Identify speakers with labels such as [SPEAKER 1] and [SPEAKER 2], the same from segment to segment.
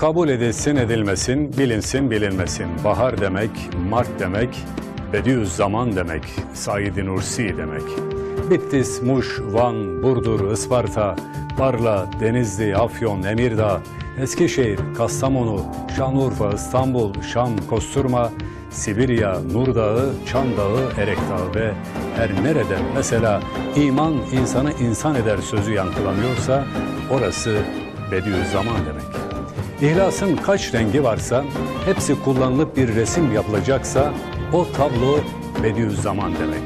[SPEAKER 1] Kabul edilsin edilmesin, bilinsin bilinmesin. Bahar demek, Mart demek, Bediüzzaman demek, Said Nursi demek. Bitlis, Muş, Van, Burdur, Isparta, Barla, Denizli, Afyon, Emirdağ, Eskişehir, Kastamonu, Şanlıurfa, İstanbul, Şam, Kosturma, Sibirya, Nur Dağı, Dağı ve her nerede mesela iman insanı insan eder sözü yankılanıyorsa orası Bediüzzaman demek. İhlasın kaç rengi varsa, hepsi kullanılıp bir resim yapılacaksa o tablo Bediüzzaman demek.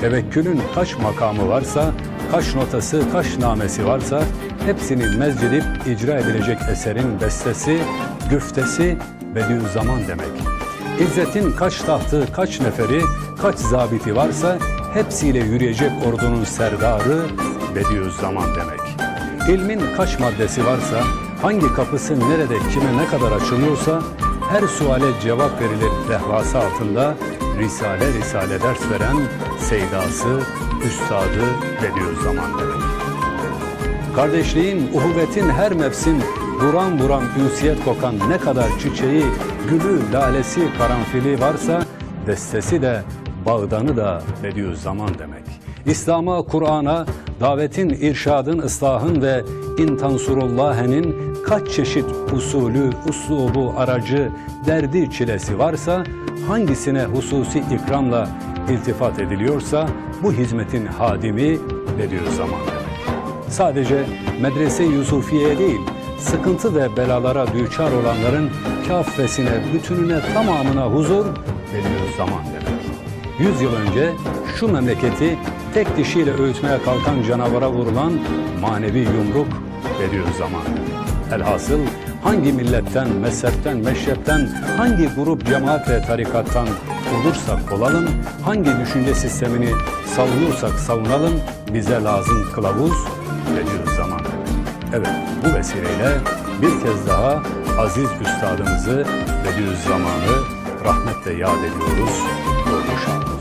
[SPEAKER 1] Tevekkülün kaç makamı varsa, kaç notası, kaç namesi varsa hepsini mezcedip icra edilecek eserin bestesi, güftesi Bediüzzaman demek. İzzet'in kaç tahtı, kaç neferi, kaç zabiti varsa hepsiyle yürüyecek ordunun serdarı Bediüzzaman demek. İlmin kaç maddesi varsa, hangi kapısı nerede kime ne kadar açılıyorsa her suale cevap verilir lehvası altında Risale Risale ders veren Seydası, Üstadı Bediüzzaman demek. Kardeşliğin, uhuvvetin her mevsim buram buram ünsiyet kokan ne kadar çiçeği, gülü, lalesi, karanfili varsa destesi de bağdanı da Bediüzzaman demek. İslam'a, Kur'an'a, davetin, irşadın, ıslahın ve intansurullah'enin kaç çeşit usulü, uslubu, aracı, derdi, çilesi varsa hangisine hususi ikramla iltifat ediliyorsa bu hizmetin hadimi Bediüzzaman demek. Sadece medrese Yusufiye değil, sıkıntı ve belalara düçar olanların kâffesine, bütününe, tamamına huzur Bediüzzaman demek. Yüz yıl önce şu memleketi tek dişiyle öğütmeye kalkan canavara vurulan manevi yumruk Bediüzzaman. Elhasıl hangi milletten, mezhepten, meşrepten, hangi grup, cemaat ve tarikattan olursak olalım, hangi düşünce sistemini savunuyorsak savunalım, bize lazım kılavuz Bediüzzaman. Evet, bu vesileyle bir kez daha aziz üstadımızı Bediüzzaman'ı rahmetle yad ediyoruz. Doğmuş